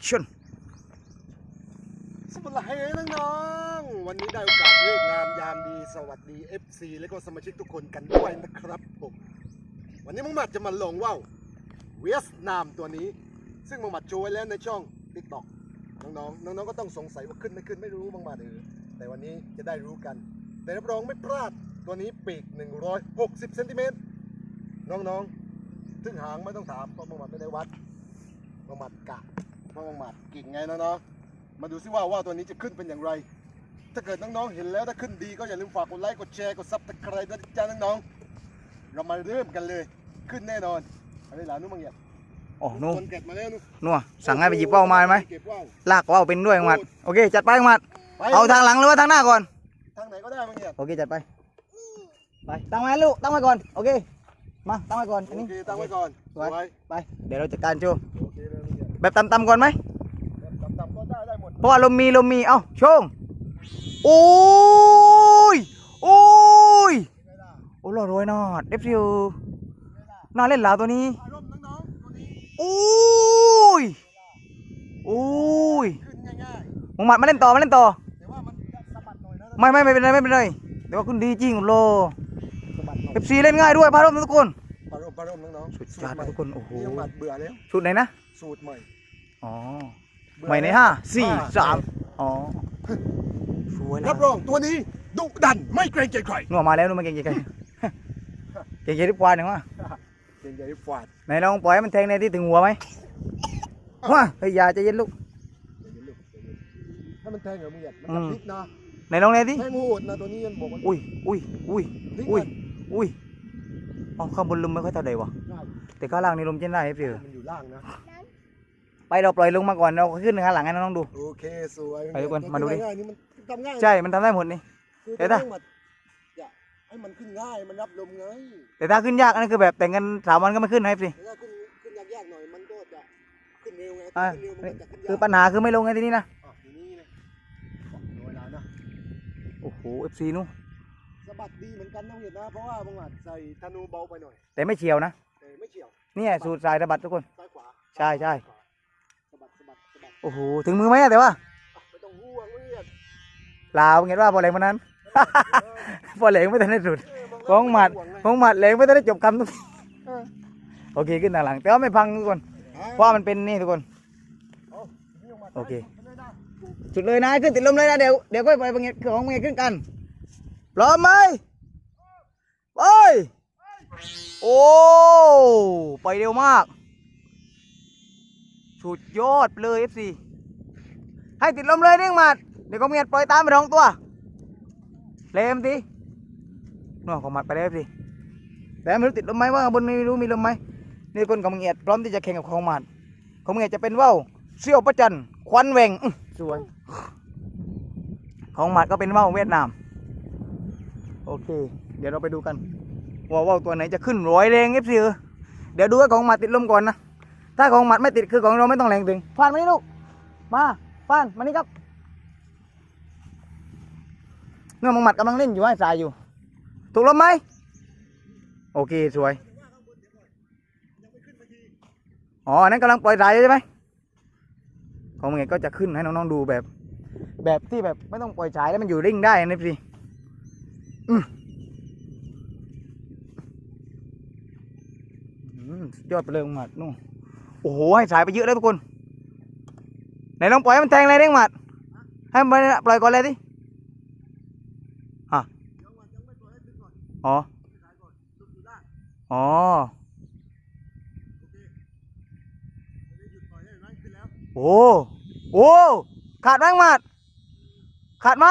action สวัสดีน้องๆวันนี้ได้โอกาสเลิกงามยามดีสวัสดี FC และก็สมาชิกทุกคนกันด้วยนะครับผมวันนี้มังมัดจะมาลงว่าวเวียดนามตัวนี้ ซึ่งมังมัดโชว์ไว้แล้วในช่อง TikTok น้องๆน้องๆก็ต้องสงสัยว่าขึ้นไม่ขึ้นไม่รู้มังมัดเออแต่วันนี้จะได้รู้กัน แต่รับรองไม่พลาดตัวนี้ปีก 160เซนติเมตรน้องๆซึ่งหางไม่ต้องถามเพราะมังมัดไม่ได้วัดมังมัดกะ เพราะมังหมัดกิ่งไงนะเนาะมาดูซิว่าว่าตัวนี้จะขึ้นเป็นอย่างไร ถ้าเกิดน้องๆเห็นแล้วถ้าขึ้นดีก็อย่าลืมฝากกดไลค์กดแชร์กดซับสไครต์ด้วยนะจ้าน้องๆเรามาเริ่มกันเลยขึ้นแน่นอนอะไรหลานนู้นบางอย่างโอ้นู่นคนเก็บมาแล้วนู้นนัวสั่งให้ไปหยิบว่าวมาไหมเก็บว่าวลากว่าวเป็นด้วยมัดโอเคจัดไปมัดไปเอาทางหลังหรือว่าทางหน้าก่อนทางไหนก็ได้บางอย่างโอเคจัดไปไปตั้งไว้ลูกตั้งไว้ก่อนโอเคมาตั้งไว้ก่อนอันโอนี้เคตั้งไว้ก่อนสวยไว้ไปเดี๋ยวเราจัดการโช แบบต่ำๆก่อนไหมแบบต่ำๆก็ได้ได้หมดเพราะว่าลมมีลมมีเอ้าโชงโอ้ยโอ้ยไม่ได้โอ้หล่อรวยนอดเอฟซีน่าเล่นเหลาตัวนี้อารมณ์น้องๆตัวนี้โอ้ยโอ้ยขึ้นง่ายมึงมัดมาเล่นต่อมาเล่นต่อๆแต่ว่ามันจะสะบัดหน่อยนะไม่ไม่ไม่เป็นไรไม่เป็นไรแต่ว่าคุณดีจริงโลสะบัดหน่อยเอฟซีเล่นง่ายด้วยพาร่มทุกคนปารมปารมน้องๆสุดสูยอตดรใหม่ทุกคนโอ้โหนี่ยังหมัดเบื่อแล้วชุดไหนนะ สูตรใหม่ อ๋อเบื่อใหม่ในแล้วห้าสี่ห้าสามอ๋อสวยแล้รัวบรองตัวนี้ดุดันไม่เกรงใจใครนัวมาแล้วนัวมาเก่งๆกันเก่งๆที่ปวานหนึ่งวะเกรงใจฟาดไหนลองปล่อยให้มันแทงในที่ถึงหัวไหมว้าเฮ้ยอยาใจเย็นลูกถ้ามันแทงเหรอมึงอย่ามันอืจะมพลิกนะไหนลองในที่แทงโหดนะตัวนี้ยันบอกว่าอุ้ยอุ้ยอุ้ยพลิกอุ้ยมันอุ้ยอ๋อข้างบนลมไม่ค่อยเท่าใดวะได้แต่ข้างล่างนี่ลมเย็นได้เอฟซีมันอยู่ล่างนะ ไปเราปล่อยลงมาก่อนเราขึ้นข้างหลังให้น้องๆดู โอเคสวยไปทุกคนมาดูดิ ง่ายๆนี่มันทำง่ายใช่มันทำได้หมดนี่ คือเดี๋ยวนะ ต้องมาอย่าให้มันขึ้นง่ายมันรับลมไงแต่ถ้าขึ้นยากอันนั้นคือแบบแต่งกันสามวันก็ไม่ขึ้นนะเอฟซีแต่ถ้าขึ้นขึ้นยากๆหน่อยมันก็จะขึ้นเร็วไงอ่าขึ้นเร็วมันก็จะขึ้นยากคือปัญหาคือไม่ลงไงทีนี้นะอะทีนี้นะโดยแล้วนะโอ้โหเอฟซีนู้นสะบัดดีเหมือนกันนะเห็นนะเพราะว่าบางหมัดใส่ธนูเบาไปหน่อยแต่ไม่เฉียวนะแต่ไม่เฉียวเนี่ยสูตรสายระบัดทุกคน ซ้ายขวาใช่ใช่สะบัดสะบัดสะบัด โอ้โห ถึงมือไหมอะแต่ว่าอะไม่ต้องห่วงเพื่อนลาวเห็นว่าพอแรงวันนั้น พอแรงไม่ทันได้สุดเออมันของหมัดไต้ห่วงไงของหมัดแรงไม่ทันได้จบคำทุกทีเออโอเคขึ้นหน้าหลัง แต่ว่าไม่พังทุกคน เพราะว่ามันเป็นนี่ทุกคนเอาทีนี้าโอเคไปเลยนะสุดเลยนะขึ้นติดลมเลยนะเดี๋ยวเดี๋ยวก็ไปบางเงี้ยของบางเงี้ยขึ้นกันพร้อมไหมไปโอ้ ไปเร็วมาก สุดยอดเลย FC ให้ติดลมเลยนิ่งหมัดเดี๋ยวก็เมียดปล่อยตามไปท้องตัวเลมทีน่วของหมัดไปแล้ว FC แต่ไม่รู้ติดลมไหมว่าข้างบนไม่รู้มีลมไหมนี่คนของเมียดพร้อมที่จะแข่งกับของหมัดของเมียดจะเป็นว่าวเซี่ยวประจันควันแหวงอื้อสวยของหมัดก็เป็นว่าวเวียดนามโอเค เดี๋ยวเราไปดูกันว่าว่าวตัวไหนจะขึ้นร้อยแรงเอฟซีเดี๋ยวดูว่าของหมัดติดลมก่อนนะ ถ้าของหมัดไม่ติดคือของเราไม่ต้องแรงถึงฟานมานี่ลูก มาฟานมานี่ครับเงื่อนของหมัดกำลังเล่นอยู่ให้สายอยู่ ถูกลมไหมโอเคสวยอ๋ออันนั้นกำลังปล่อยสายอยู่ใช่ไหมของมึงก็จะขึ้นให้น้องๆดูแบบ แบบที่แบบไม่ต้องปล่อยสายแล้วมันอยู่ริ่งได้นะพี่อืมอืมสุดยอดไปเลยหมัดนู่น โอ้โหให้สายไปเยอะแล้วทุกคนไหนลองปล่อยให้มันแทงเลยเด้งหมัดให้มันปล่อยก่อนเลยดิอะอ๋ออ๋อโอ้โอ้ขาดไหมหมัดขาดไหม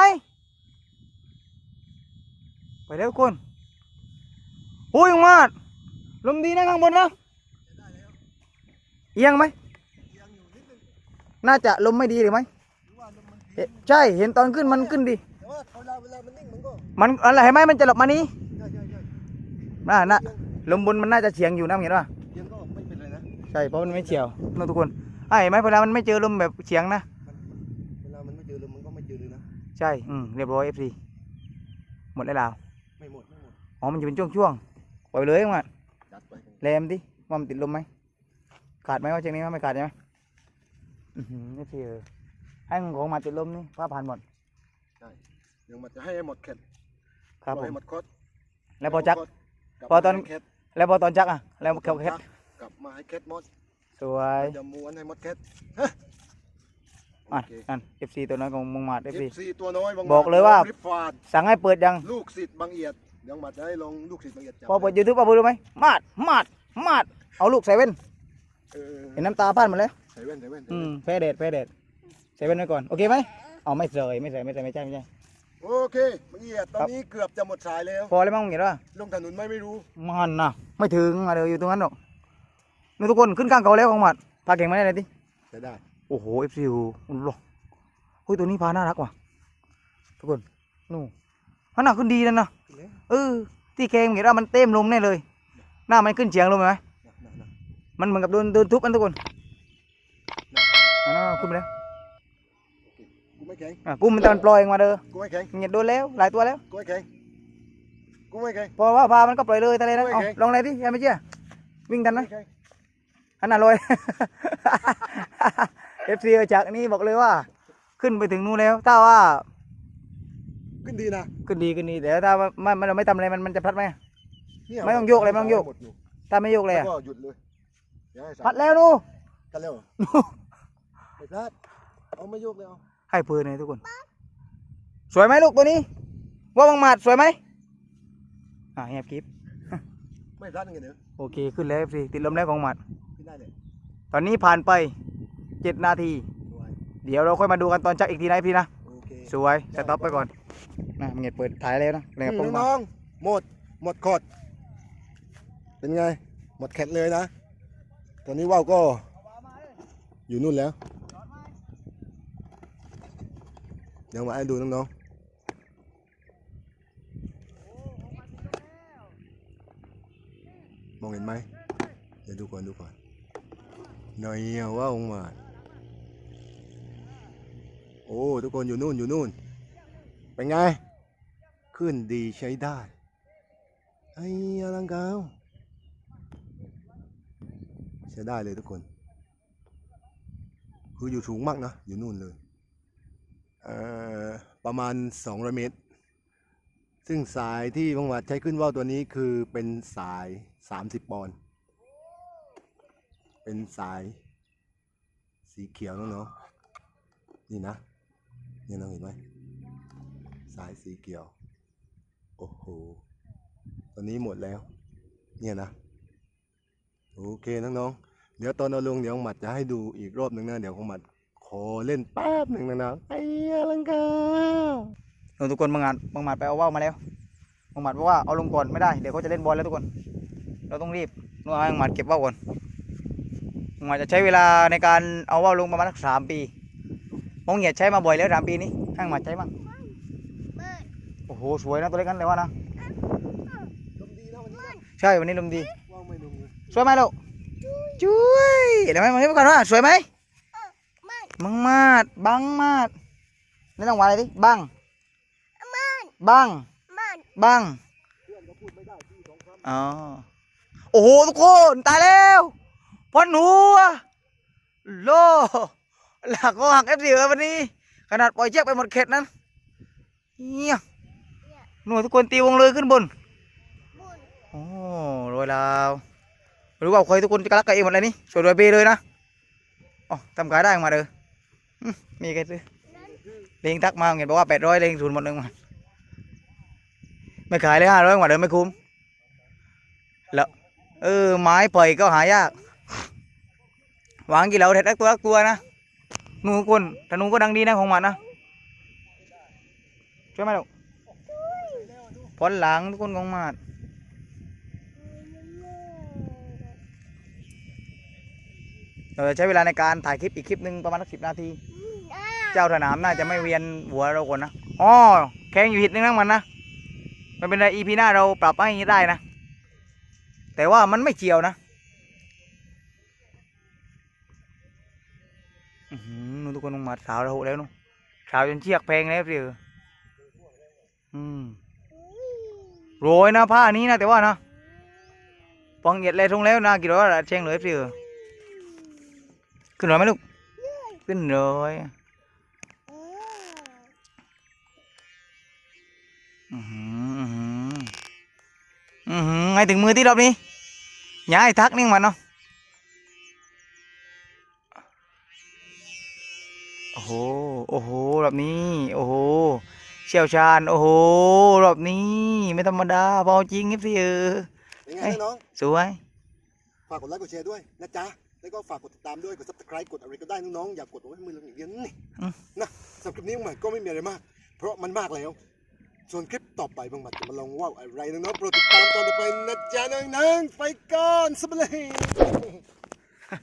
ไปแล้วทุกคนหุ้ยมาดลมดีนะข้างบนนะ เอียงไหมน่าจะลมไม่ดีหรือไหมเอ๊ะใช่เห็นตอนขึ้นมันขึ้นดีแต่ว่าเวลาเวลามันนิ่งมันก็มันอะไรเห็นไหมมันจะหลบมานี้ใช่ใช่ใช่น่าน่ะลมบนมันน่าจะเฉียงอยู่นะเห็นป่ะเอียังก็ไม่เป็นไรนะใช่เพราะมันไม่เฉียวนะทุกคนอะเห็นไหมเวลามันไม่เจอลมแบบเฉียงนะเวลามันไม่เจอลมมันก็ไม่เจอเลยนะใช่อืมเรียบร้อย FC หมดแล้วลาวไม่หมดไม่หมดอ๋อมันจะเป็นช่วงๆปล่อยไปเลยมาจัดไปแรมดิว่ามันติดลมไหม ขาดไหมว่าเชียงนี้ว่าไม่ขาดใช่ไหมอือื้อหือนี่พี่เออให้ของมาติดลมนี่ฟ้าผ่านหมดยังมันจะให้หมดเข็ดครับปผล่อยมหมดคดแล้วพอจักกลับพอตอนมาให้เข็ดแล้วพอตอนจักอะ แล้วเขาแค่กลับมาให้เข็ดหมดสวยจะม้วนให้หมดเข็ดอะโอเคนั่น FC ตัวน้อยของมงมาด FC FC ตัวน้อยบางบอกเลยว่าริบฟาดสั่งให้เปิดยัง ลูกศิษย์บางเอียดยังมาจะให้ลงลูกศิษย์บางเอียดจับพอเปิดยูทูบเอาไปดูไหมมาดมาดมาดเอาลูกใส่เว้น เออเห็นน้ำตาพันหมดแล้ว ใส่แว่นใส่แว่นใส่อืแว่มนแพ้เด็ดแพ้เด็ดใส่เว้นไว้ก่อน โอเคไหมเอาไม่ใส่ไม่ใส่ไม่ใส่ไม่ใช่ไม่ใช่ โอเคบางเอียดตอนนี้เกือบจะหมดสายแล้ว พอแล้วมั้งเห็นว่าลงถนนไหม่ไม่รู้ มันนะไม่ถึงมาเดี๋ยวอยู่ตรงนั้นหรอกนี่ทุกคนขึ้นข้างเขาแล้วของหมัดพาเก่งมาได้เลยดิใช้ได้ โอ้โหเอฟซีอุ้หรอเฮ้ยตัวนี้พาน่ารักว่ะทุกคนนู่นขนาดขึ้นดีแล้วนะขึ้นแล้วเออที่แกงเห็นว่ามันเต็มลมแน่เลย หน้ามันขึ้นเฉียงลมไหมน่ะน่ะน่ะ มันเหมือนกับโดนโดนทุบมันทุกคนอ่าขึ้นไปแล้วกูไม่แข็งอะกูมันตอนปล่อยออกมาเด้อกูไม่แข็งเหยียดโดนแล้วหลายตัวแล้วกูไม่แข็งกูไม่แข็งพอว่าพามันก็ปล่อยเลยทะเลนะโอ้ยเอาเก่งลองเลยดิยังไม่เชื่อวิ่งทันไหมกูแข็งอันน่ะลอยเอฟซีจากนี้บอกเลยว่า ขึ้นไปถึงนู้นแล้ว ถ้าว่า ขึ้นดีนะขึ้นดีขึ้นดีแต่ถ้าว่าไม่ไม่เราไม่ทำอะไรมันมันจะพลัดไหมเนี่ยไม่ต้องโยกเลยไม่ต้องโยกหมดอยู่ถ้าไม่โยกเลยแล้วอะก็หยุดเลย เดี๋ยวให้สามพัดแล้วนู่นกันเร็วไม่พลาดเอาไม่โยกเลยเอาให้ปืนเลยทุกคน สวยไหมลูกตัวนี้ ว่าบังหมัดสวยไหมอ่าเงียบคลิปไม่พลาดยังไงเนอะโอเคขึ้นแล้วสิติดลมแล้วของหมัดขึ้นได้เลยตอนนี้ผ่านไปเจ็ดนาทีสวยเดี๋ยวเราค่อยมาดูกันตอนจักอีกทีนะพี่นะโอเคสวยสต็อปไปก่อนนะมึงเงียบเปิดถ่ายแล้วนะเลยอืมปงมาน้องๆหมดหมดขดเป็นไง หมดแคทเลยนะ ตอนนี้ว่าวก็อยู่นู่นแล้ว เดี๋ยวมาให้ดูน้องๆมองเห็นไหมเดี๋ยวดูก่อนดูก่อนหน่อยว่าวมาโอ้ทุกคนอยู่นู่นอยู่นู่น เป็นไง ขึ้นดีใช้ได้ไอ้อลังกาว ใช้ได้เลยทุกคน คืออยู่สูงมากนะ อยู่นู่นเลยเประมาณ200เมตร ซึ่งสายที่บังหวัดใช้ขึ้นว่าวตัวนี้คือเป็นสาย 30 ปอนด์เป็นสายสีเขียวน้องๆนี่นะนี่น้องเห็นไหมสายสีเขียว โอ้โห ตอนนี้หมดแล้ว เนี่ยนะ โอเคน้องๆ เดี๋ยวตอนเอาลงเดี๋ยวหมัดจะให้ดูอีกรอบหนึ่งนะ เดี๋ยวของหมัดขอเล่นแป๊บหนึ่งนะนะไอ้อลังกาเราทุกคนบางงานบางหมัดไปเอาว่าวมาแล้วบางหมัดบอกว่าเอาลงก่อนไม่ได้เดี๋ยวเขาจะเล่นบอลแล้วทุกคน เราต้องรีบนู่นให้บางหมัดเก็บว่าวก่อนบางหมัดจะใช้เวลาในการเอาว่าวลงประมาณสักสามปีมองเหยียดใช้มาบ่อยแล้วสามปีนี้ให้บางหมัดใช้บ้างโอ้โหสวยนะตัวเล็กนั้นเลยว่านะลมดีนะวันนี้นะใช่วันนี้ลมดี สวยไหมลูกจุ้ยเดี๋ยวไหมมาให้ก่อนว่าสวยไหมบังมาดบังมาดนี่ต้องว่าอะไรดิบังบังบังเพื่อนก็พูดไม่ได้ที่สองคำอ๋อโอ้โหทุกคนตายแล้วพ่นหัวโลหลักก็หักเอฟซีเลยวันนี้ ขนาดปล่อยเชือกไปหมดเข็ดนั้นเนี่ยหน่วยทุกคนตีวงเลยขึ้นบน โอ้โรยลาว ไม่รู้ว่าใครทุกคนจะรักกันเองหมดเลยนี่สวยรวยเปเลยนะอ๋อทำขายได้มาเด้อมมีใครซื้อเลงทักมาเห็นบอกว่าแปดร้อยเลงศูนย์หมดหนึ่งมาไม่ขายเลยห้าร้อยมาเด้อไม่คุ้มแล้วเออไม้ปล่อยก็หายากวางกี่เหลาเด็ดสักตัวสักตัวนะหนูคนแต่หนูก็ดังดีนะของมันนะช่วยไหมลูกพอนหลังทุกคนของมัน เราจะใช้เวลาในการถ่ายคลิปอีกคลิปหนึ่งประมาณสักสิบนาที เจ้าสนามน่าจะไม่เวียนหัวเราคนนะอ๋อแข่งอยู่หิดนึงนะมันนะไม่เป็นไรอีพีหน้าเราปรับให้ได้นะ แต่ว่ามันไม่เกี่ยวนะอื้อหือนู่นทุกคนลงมาสาวระหุแล้วนู่นสาวจนเชือกแพงแล้วสิเอออืมโรยนะผ้านี้นะแต่ว่านะปองเหยียดเลยทงแล้วนะกี่ร้อยละเชงเลยสิเออ ขึ้นหน่อยไหมลูก ขึ้นขึ้นเลยอือหืออื้อหืออือหือไงถึงมือที่รอบนี้อย่าให้ทักนิ่งมันเนาะโอ้โหโอ้โหรอบนี้ โอ้โหเชี่ยวชาญ โอ้โหรอบนี้ ไม่ธรรมดาเบาจริงครับสิเออยังไงเอ้ยนะน้องสวย ฝากกดไลค์กดแชร์ด้วยนะจ๊ะ แล้วก็ฝากกดติดตามด้วย กด subscribe กดอะไรก็ได้น้องๆ อย่ากกดเอาไว้มือเราอย่างเดียวนี่อืมนะสำหรับคลิปนี้บางหมัดก็ไม่มีอะไรมาก เพราะมันมากแล้ว ส่วนคลิปต่อไปบางหมัดจะมาลองว่าวอะไรน้องๆโปรดติดตามตอนต่อไปนะจ๊ะน้องๆไปก่อนสบาย